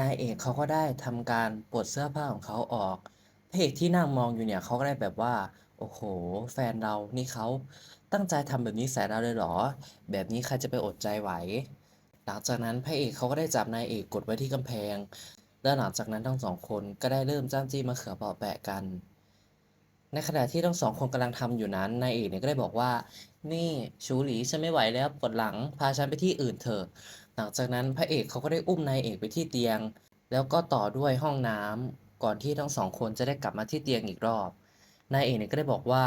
นายเอกเขาก็ได้ทำการปลดเสื้อผ้าของเขาออกพระเอกที่นั่งมองอยู่เนี่ยเขาก็ได้แบบว่า โอ้โห แฟนเรานี่เขาตั้งใจทำแบบนี้ใส่เราเลยเหรอ แบบนี้ใครจะไปอดใจไหว หลังจากนั้นพระเอกเขาก็ได้จับนายเอกกดไว้ที่กำแพง แล้วหลังจากนั้นทั้งสองคนก็ได้เริ่มจ้ำจี้มะเขือเปาะแปะกัน ในขณะที่ทั้งสองคนกำลังทำอยู่นั้นนายเอกเนี่ยก็ได้บอกว่า นี่ชูหลีฉันไม่ไหวแล้วปวดหลังพาฉันไปที่อื่นเถอะ หลังจากนั้นพระเอกเขาก็ได้อุ้มนายเอกไปที่เตียง แล้วก็ต่อด้วยห้องน้ำก่อนที่ทั้งสองคนจะได้กลับมาที่เตียงอีกรอบ นายเอกเนี่ยก็ได้บอกว่า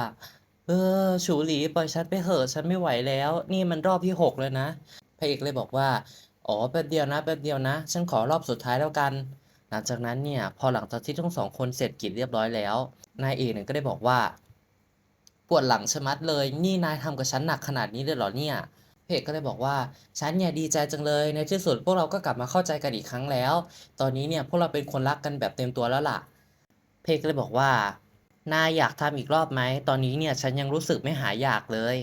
เออชูหลีปล่อยฉันไปเถอะฉันไม่ไหวแล้ว นี่มันรอบที่หกแล้วนะ พระเอกเลยบอกว่าอ๋อแป๊บเดียวนะแป๊บเดียวนะ ฉันขอรอบสุดท้ายแล้วกัน หลังจากนั้นเนี่ยพอหลังจากที่ทั้งสองคนเสร็จกิจเรียบร้อยแล้ว นายเอกเนี่ยก็ได้บอกว่า ปวดหลังชะมัดเลย นี่นายทำกับฉันหนักขนาดนี้เลยเหรอเนี่ย เพจก็เลยบอกว่าฉันเนี่ยดีใจจังเลยในที่สุดพวกเราก็กลับมาเข้าใจกันอีกครั้งแล้ว ตอนนี้เนี่ยพวกเราเป็นคนรักกันแบบเต็มตัวแล้วล่ะ เพจก็เลยบอกว่านายอยากทำอีกรอบไหมตอนนี้เนี่ยฉันยังรู้สึกไม่หายอยากเลย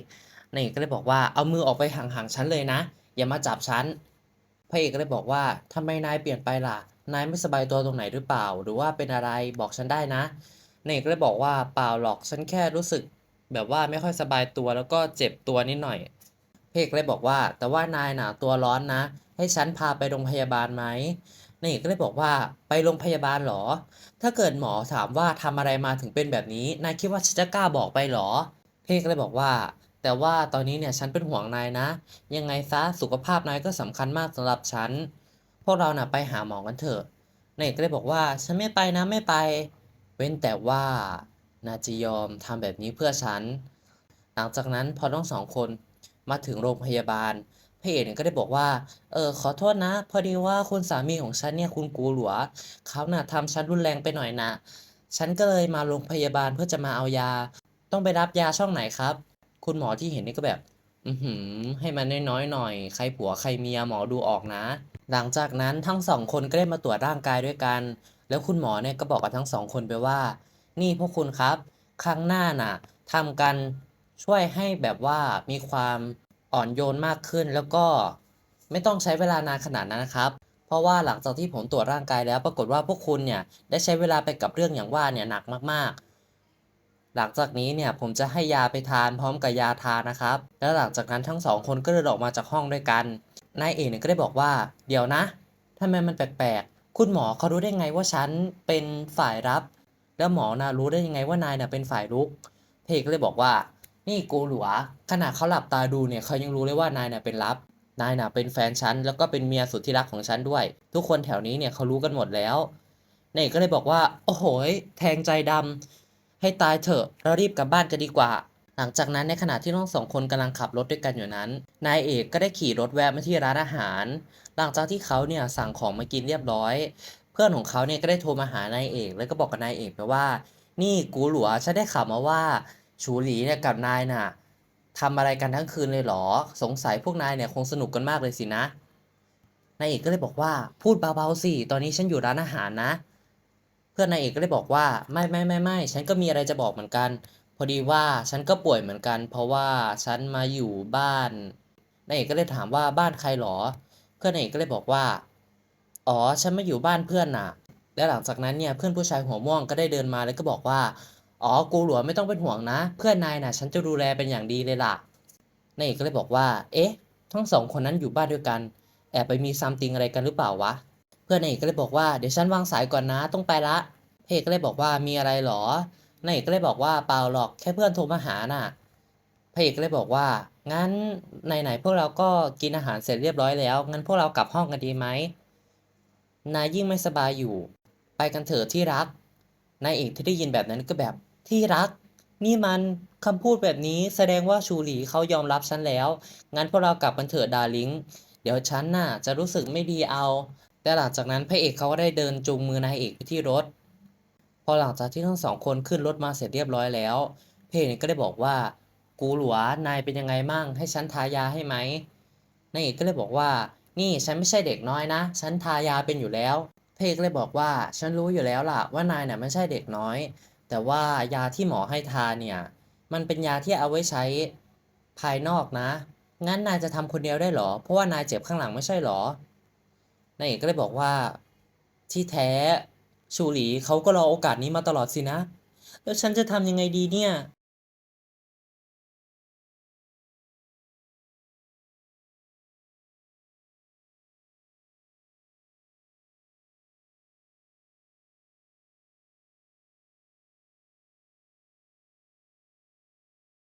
นายเอกก็เลยบอกว่าเอามือออกไปห่างๆฉันเลยนะ อย่ามาจับฉันพระเอกก็เลยบอกว่าทำไมนายเปลี่ยนไปล่ะ นายไม่สบายตัวตรงไหนหรือเปล่า หรือว่าเป็นอะไรบอกฉันได้นะนายเอกก็เลยบอกว่าเปล่าหรอกฉันแค่รู้สึก แบบว่าไม่ค่อยสบายตัวแล้วก็เจ็บตัวนิดหน่อย เอกเลยบอกว่า แต่ว่านายหน่ะตัวร้อนนะ ให้ฉันพาไปโรงพยาบาลไหมนายเอกก็เลยบอกว่าไปโรงพยาบาลเหรอ ถ้าเกิดหมอถามว่าทำอะไรมาถึงเป็นแบบนี้ นายคิดว่าฉันจะกล้าบอกไปเหรอเอกก็เลยบอกว่า แต่ว่าตอนนี้เนี่ยฉันเป็นห่วงนายนะ ยังไงซะสุขภาพนายก็สำคัญมากสำหรับฉัน พวกเราน่ะไปหาหมอกันเถอะนายเอกก็เลยบอกว่าฉันไม่ไปนะไม่ไป เว้นแต่ว่านาจะยอมทำแบบนี้เพื่อฉัน หลังจากนั้นพอทั้งสองคน มาถึงโรงพยาบาลพระเอกเนี่ยก็ได้บอกว่า เออขอโทษนะ พอดีว่าคุณสามีของฉันเนี่ยคุณกูหลัวเขาน่ะทำฉันรุนแรงไปหน่อยนะฉันก็เลยมาโรงพยาบาลเพื่อจะมาเอายา ต้องไปรับยาช่องไหนครับ คุณหมอที่เห็นนี่ก็แบบ อือหือ ให้มันน้อยๆหน่อย ใครผัวใครเมียหมอดูออกนะ หลังจากนั้นทั้งสองคนก็ได้มาตรวจร่างกายด้วยกัน แล้วคุณหมอเนี่ยก็บอกกับทั้งสองคนไปว่า นี่พวกคุณครับ ครั้งหน้าน่ะทำกัน ช่วยให้แบบว่ามีความอ่อนโยนมากขึ้น แล้วก็ไม่ต้องใช้เวลานานขนาดนั้นนะครับ เพราะว่าหลังจากที่ผมตรวจร่างกายแล้วปรากฏว่าพวกคุณเนี่ยได้ใช้เวลาไปกับเรื่องอย่างว่าเนี่ยหนักมากๆ หลังจากนี้เนี่ยผมจะให้ยาไปทานพร้อมกับยาทานะครับ แล้วหลังจากนั้นทั้งสองคนก็เดินออกมาจากห้องด้วยกัน นายเอกเนี่ยก็ได้บอกว่า เดี๋ยวนะทำไมมันแปลกๆ คุณหมอเขารู้ได้ไงว่าฉันเป็นฝ่ายรับ แล้วหมอนะรู้ได้ยังไงว่านายน่ะเป็นฝ่ายรุก เพกก็เลยบอกว่า นี่กูหลัวขนาดเขาหลับตาดูเนี่ยเขายังรู้เลยว่านายน่ะเป็นรับ นายน่ะเป็นแฟนฉันแล้วก็เป็นเมียสุดที่รักของฉันด้วย ทุกคนแถวนี้เนี่ยเขารู้กันหมดแล้วนายเอกก็เลยบอกว่า โอ้โหแทงใจดำให้ตายเถอะเรารีบกลับบ้านกันดีกว่า หลังจากนั้นในขณะที่ทั้งสองคนกำลังขับรถด้วยกันอยู่นั้น นายเอกก็ได้ขี่รถแวะมาที่ร้านอาหาร หลังจากที่เขาเนี่ยสั่งของมากินเรียบร้อย เพื่อนของเขาเนี่ยก็ได้โทรมาหานายเอก แล้วก็บอกกับนายเอกไปว่า นี่กูหลัวฉันได้ข่าวมาว่า ชูหลีเนี่ยกับนายน่ะทำอะไรกันทั้งคืนเลยเหรอ สงสัยพวกนายเนี่ยคงสนุกกันมากเลยสินะ นายเอกก็เลยบอกว่าพูดเบาๆสิ ตอนนี้ฉันอยู่ร้านอาหารนะ เพื่อนนายเอกก็เลยบอกว่าไม่ไม่ไม่ไม่ฉันก็มีอะไรจะบอกเหมือนกัน พอดีว่าฉันก็ป่วยเหมือนกัน เพราะว่าฉันมาอยู่บ้าน นายเอกก็เลยถามว่าบ้านใครหรอ เพื่อนนายเอกก็เลยบอกว่า อ๋อ ฉันมาอยู่บ้านเพื่อนน่ะ และหลังจากนั้นเนี่ยเพื่อนผู้ชายหัวม่วงก็ได้เดินมาแล้วก็บอกว่า อ๋อ กูหลัวไม่ต้องเป็นห่วงนะ เพื่อนนายน่ะ ฉันจะดูแลเป็นอย่างดีเลยล่ะนายเอกก็เลยบอกว่า เอ๊ะ ทั้งสองคนนั้นอยู่บ้านด้วยกัน แอบไปมีซัมติงอะไรกันหรือเปล่าวะ เพื่อนนายเอกก็เลยบอกว่า เดี๋ยวฉันวางสายก่อนนะ ต้องไปละเพเอกก็เลยบอกว่า มีอะไรหรอนายเอกก็เลยบอกว่า เปล่าหรอก แค่เพื่อนโทรมาหาน่ะพระเอกก็เลยบอกว่า งั้นไหนๆพวกเราก็กินอาหารเสร็จเรียบร้อยแล้ว งั้นพวกเรากลับห้องกันดีไหม นายยิ่งไม่สบายอยู่ ไปกันเถอะที่รัก นายเอกที่ได้ยินแบบนั้นก็แบบ ที่รัก นี่มันคำพูดแบบนี้แสดงว่าชูหลีเขายอมรับฉันแล้ว งั้นพวกเรากลับกันเถอะดาริงเดี๋ยวฉันน่ะจะรู้สึกไม่ดีเอา แต่หลังจากนั้นพระเอกเขาก็ได้เดินจูงมือนายเอกไปที่รถ พอหลังจากที่ทั้งสองคนขึ้นรถมาเสร็จเรียบร้อยแล้ว เพเอกก็ได้บอกว่า กูหลัวนายเป็นยังไงมั่ง ให้ฉันทายาให้ไหมนายเอกก็เลยบอกว่า นี่ฉันไม่ใช่เด็กน้อยนะ ฉันทายาเป็นอยู่แล้วพเอกก็เลยบอกว่า ฉันรู้อยู่แล้วล่ะว่านายน่ะไม่ใช่เด็กน้อย แต่ว่ายาที่หมอให้ทานเนี่ย มันเป็นยาที่เอาไว้ใช้ภายนอกนะ งั้นนายจะทำคนเดียวได้เหรอ เพราะว่านายเจ็บข้างหลังไม่ใช่เหรอนายเอกก็เลยบอกว่า ที่แท้ชูหลีเขาก็รอโอกาสนี้มาตลอดสินะ แล้วฉันจะทำยังไงดีเนี่ย